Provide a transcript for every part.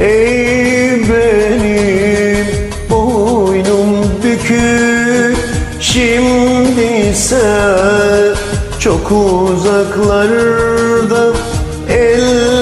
Ey benim boynum bükük Şimdi ise çok uzaklarda Ellerin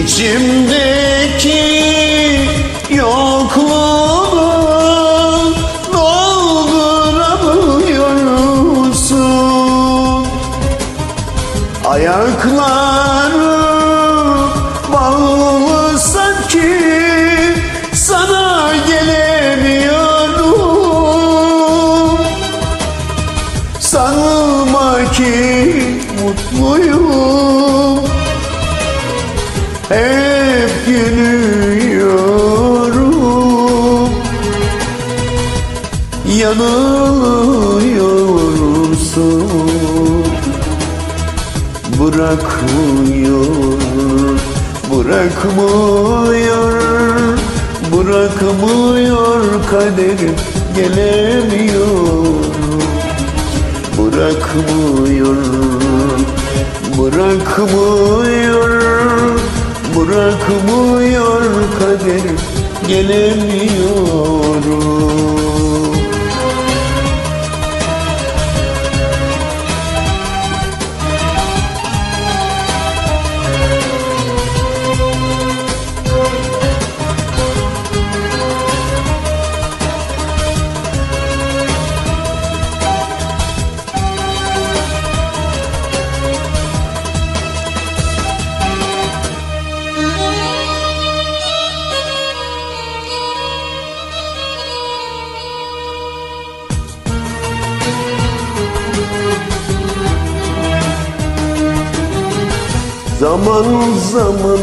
İçimdeki yokluğu dolduramıyorsun. Ayakları bağlı sanki sana gelemiyorum. Sanma ki mutluyum Yanılıyorsun Bırakmıyor Bırakmıyor Bırakmıyor kaderim Gelemiyorum Bırakmıyor Bırakmıyor Bırakmıyor kaderim Gelemiyorum Zaman zaman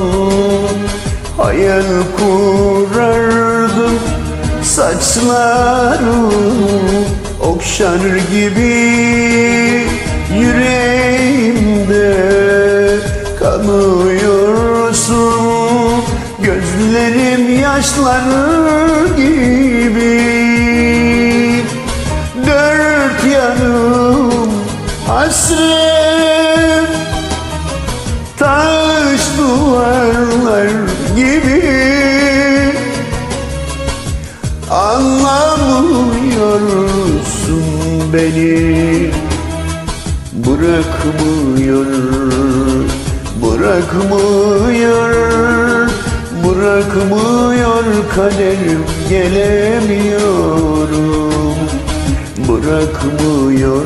hayal kurardım. Saçlarım okşar gibi yüreğimde kanıyorsun. Gözlerim yaşlar gibi Dört yanım hasret Anlamıyorsun beni. Bırakmıyor Bırakmıyor Bırakmıyor kaderim Gelemiyorum. Bırakmıyor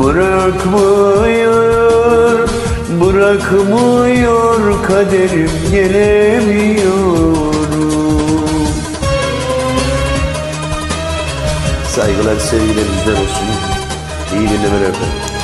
Bırakmıyor Bırakmıyor kaderim Gelemiyorum sevgiler bizden olsun. İyi dinlemeler efendim